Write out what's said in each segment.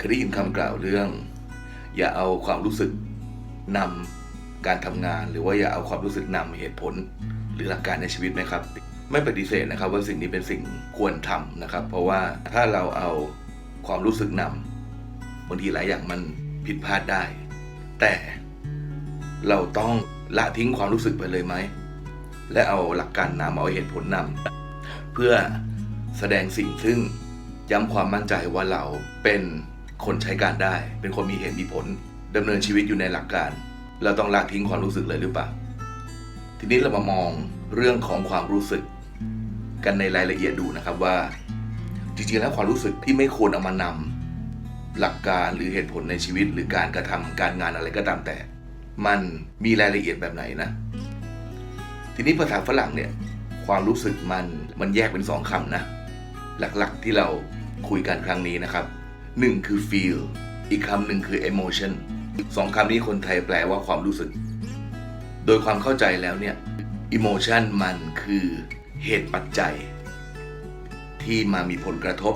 เคยได้ยินคำกล่าวเรื่อง อย่าเอาความรู้สึกนำการทำงาน หรือว่าอย่าเอาความรู้สึกนำเหตุผล หรือหลักการในชีวิตไหมครับ ไม่ปฏิเสธนะครับว่าสิ่งนี้เป็นสิ่งควรทำนะครับ เพราะว่าถ้าเราเอาความรู้สึกนำบางทีหลายอย่างมันผิดพลาดได้ แต่เราต้องละทิ้งความรู้สึกไปเลยไหม และเอาหลักการนำเอาเหตุผลนำเพื่อแสดงสิ่งซึ่งย้ำความมั่นใจว่าเราเป็น คนใช้การได้ เป็นคนมีเหตุมีผลดำเนินชีวิตอยู่ในหลักการ เราต้องละทิ้งความรู้สึกเลยหรือเปล่า ทีนี้เรามามองเรื่องของความรู้สึก กันในรายละเอียดดูนะครับว่า จริงๆแล้วความรู้สึกที่ไม่ควรเอามานำหลักการหรือเหตุผลในชีวิต หรือการกระทำการงานอะไรก็ตามแต่ มันมีรายละเอียดแบบไหนนะ ทีนี้ภาษาฝรั่งเนี่ยความรู้สึกมันมันแยกเป็นสองคำนะ หลักๆที่เราคุยกันครั้งนี้นะครับ หนึ่งคือ feel อีกคำหนึ่งคือ emotion สองคำนี้คนไทยแปลว่าความรู้สึก โดยความเข้าใจแล้วเนี่ย emotion มันคือเหตุปัจจัย ที่มามีผลกระทบ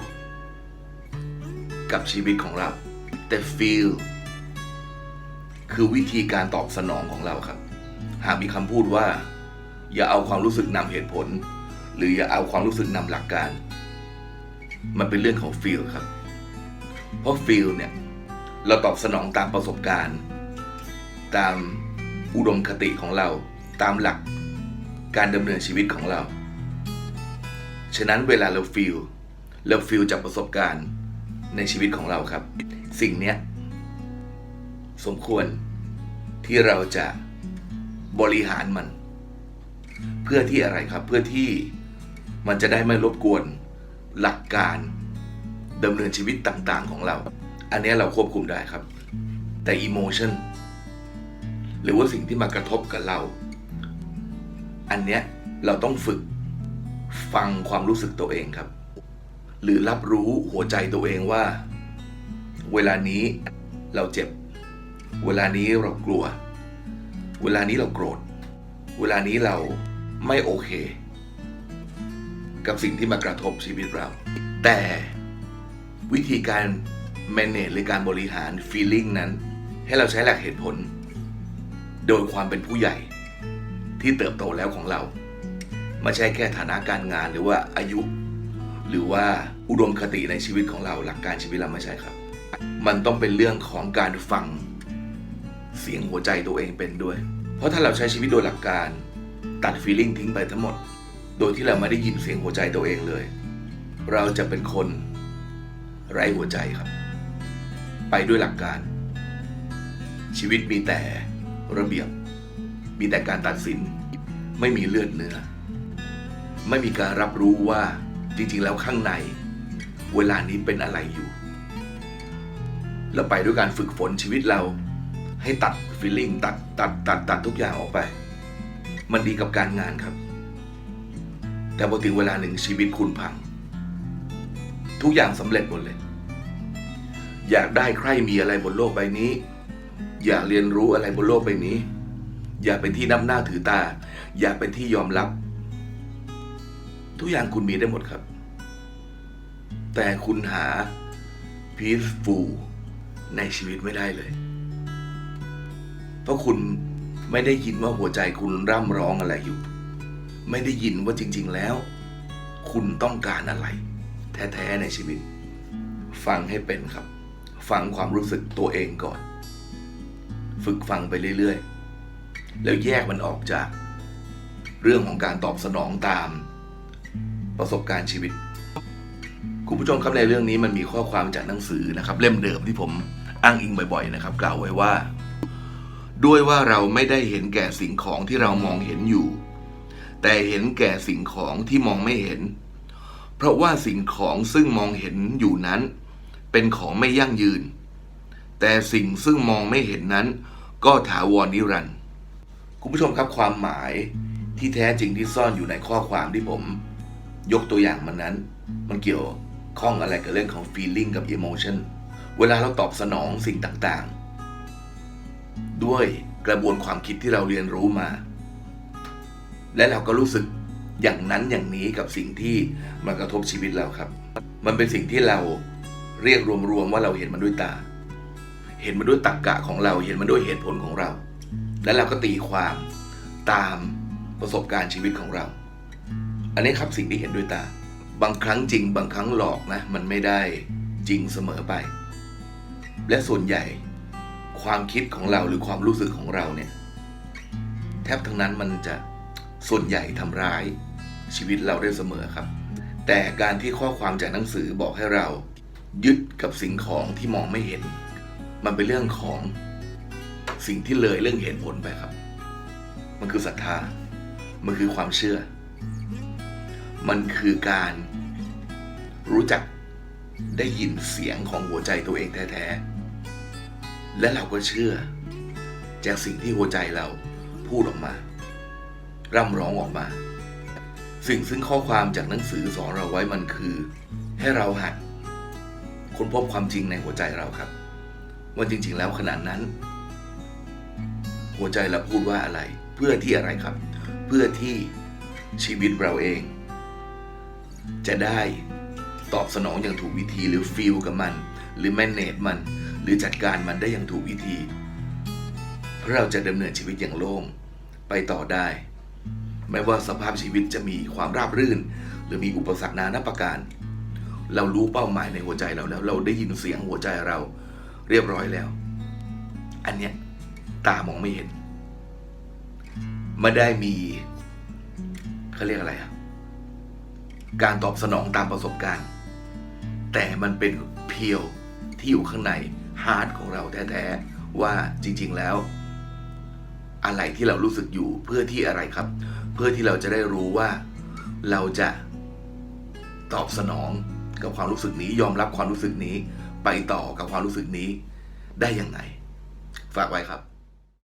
กับชีวิตของเรา แต่ feel คือวิธีการตอบสนองของเราครับ หากมีคำพูดว่า อย่าเอาความรู้สึกนำเหตุผล หรืออย่าเอาความรู้สึกนำหลักการ มันเป็นเรื่องของ feel ครับ เพราะ feel เนี่ย เราตอบสนองตามประสบการณ์ ตามอุดมคติของเราตามหลักการดำเนินชีวิตของเรา ฉะนั้นเวลาเรา feel เรา feel จากประสบการณ์ในชีวิตของเราครับ สิ่งเนี้ยสมควรที่เราจะบริหารมัน เพื่อที่อะไรครับ เพื่อที่มันจะได้ไม่รบกวนหลักการ ดำเนินชีวิตต่าง ๆ ของเรา อันนี้เราควบคุมได้ครับ แต่ emotion หรือว่าสิ่งที่มากระทบกับเรา อันเนี้ยเราต้องฝึกฟังความรู้สึกตัวเองครับ หรือรับรู้หัวใจตัวเองว่า เวลานี้เราเจ็บ เวลานี้เรากลัว เวลานี้เราโกรธ เวลานี้เราไม่โอเค กับสิ่งที่มากระทบชีวิตเรา แต่ วิธีการ manage หรือการบริหาร feeling นั้น ให้เราใช้หลักเหตุผล โดยความเป็นผู้ใหญ่ที่เติบโตแล้วของเรา ไม่ใช่แค่ฐานะการงานหรือว่าอายุ หรือว่าอุดมคติในชีวิตของเราหลักการชีวิตเราไม่ใช่ครับ มันต้องเป็นเรื่องของการฟังเสียงหัวใจตัวเองเป็นด้วย เพราะถ้าเราใช้ชีวิตโดยหลักการตัด feeling ทิ้งไปทั้งหมด โดยที่เราไม่ได้ยินเสียงหัวใจตัวเองเลย เราจะเป็นคน ไร้หัวใจครับ ไปด้วยหลักการ ชีวิตมีแต่ระเบียบ มีแต่การตัดสิน ไม่มีเลือดเนื้อ ไม่มีการรับรู้ว่าจริง ๆ แล้วข้างใน เวลานี้เป็นอะไรอยู่เราไปด้วยการฝึกฝนชีวิตเรา ให้ตัดฟีลลิ่งตัดตัดตัดตัดทุกอย่างออกไป มันดีกับการงานครับ แต่พอถึงเวลาหนึ่งชีวิตคุณพัง ทุกอย่างสำเร็จหมดเลย อยากได้ใครมีอะไรบนโลกใบนี้ อยากเรียนรู้อะไรบนโลกใบนี้ อยากเป็นที่นับหน้าถือตา อยากเป็นที่ยอมรับ ทุกอย่างคุณมีได้หมดครับ แต่คุณหา peaceful ในชีวิตไม่ได้เลย เพราะคุณไม่ได้ยินว่าหัวใจคุณร่ำร้องอะไรอยู่ ไม่ได้ยินว่าจริง ๆแล้ว คุณต้องการอะไร แท้ ๆ ในชีวิต ฟังให้เป็นครับ ฟังความรู้สึกตัวเองก่อน ฝึกฟังไปเรื่อยๆ แล้วแยกมันออกจาก เรื่องของการตอบสนองตาม ประสบการณ์ชีวิต คุณผู้ชมครับในเรื่องนี้มันมีข้อความจากหนังสือนะครับ เล่มเดิมที่ผมอ้างอิงบ่อยๆนะครับ กล่าวไว้ว่า ด้วยว่าเราไม่ได้เห็นแก่สิ่งของที่เรามองเห็นอยู่ แต่เห็นแก่สิ่งของที่มองไม่เห็น เพราะว่าสิ่งของซึ่งมองเห็นอยู่นั้น เป็นของไม่ยั่งยืน แต่สิ่งซึ่งมองไม่เห็นนั้น ก็ถาวรนิรันดร์คุณผู้ชมครับความหมายที่แท้จริงที่ซ่อนอยู่ในข้อความที่ผม ยกตัวอย่างมันนั้น มันเกี่ยวข้องอะไรกับเรื่องของ feeling กับ emotion เวลาเราตอบสนองสิ่งต่างๆ ด้วยกระบวนความคิดที่เราเรียนรู้มา และเราก็รู้สึกอย่างนั้นอย่างนี้กับสิ่งที่มันกระทบชีวิตเราครับ มันเป็นสิ่งที่เรา เรียกรวมๆว่าเราเห็นมันด้วยตา เห็นมันด้วยตรรกกะของเราเห็นมันด้วยเหตุผลของเรา แล้วเราก็ตีความตามประสบการณ์ชีวิตของเรา อันนี้ครับสิ่งที่เห็นด้วยตา บางครั้งจริง บางครั้งหลอกนะ มันไม่ได้จริงเสมอไป และส่วนใหญ่ความคิดของเราหรือความรู้สึกของเราเนี่ย แทบทั้งนั้นมันจะส่วนใหญ่ทำร้ายชีวิตเราได้เสมอครับ แต่การที่ข้อความจากหนังสือบอกให้เรา ยึดกับสิ่งของที่มองไม่เห็น มันเป็นเรื่องของสิ่งที่เลยเรื่องเห็นผลไปครับ มันคือศรัทธา มันคือความเชื่อ มันคือการรู้จักได้ยินเสียงของหัวใจตัวเองแท้ๆ และเราก็เชื่อ จากสิ่งที่หัวใจเราพูดออกมา ร่ำร้องออกมา สิ่งซึ่งข้อความจากหนังสือสอนเราไว้มันคือ ให้เราหัด ค้นพบความจริงในหัวใจเราครับ ว่าจริง ๆ แล้วขนาดนั้น หัวใจเราพูดว่าอะไร เพื่อที่อะไรครับ เพื่อที่ชีวิตเราเอง จะได้ตอบสนองอย่างถูกวิธีหรือฟีลกับมัน หรือแมนเนจมัน หรือจัดการมันได้อย่างถูกวิธีเพื่อเราจะดำเนินชีวิตอย่างโล่งไปต่อได้ไม่ว่าสภาพชีวิตจะมีความราบรื่น หรือมีอุปสรรคนานาประการ เรารู้เป้าหมายในหัวใจเราแล้ว เราได้ยินเสียงหัวใจเราเรียบร้อยแล้ว อันเนี้ยตามองไม่เห็นไม่ได้มีเขาเรียกอะไรอะการตอบสนองตามประสบการณ์ แต่มันเป็นเพียวที่อยู่ข้างในฮาร์ดของเราแท้ๆว่าจริง ๆแล้ว อะไรที่เรารู้สึกอยู่เพื่อที่อะไรครับ เพื่อที่เราจะได้รู้ว่าเราจะตอบสนอง กับความรู้สึกนี้ ยอมรับความรู้สึกนี้ ไปต่อกับความรู้สึกนี้ ได้ยังไง ฝากไว้ครับ